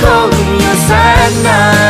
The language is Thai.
ได้มา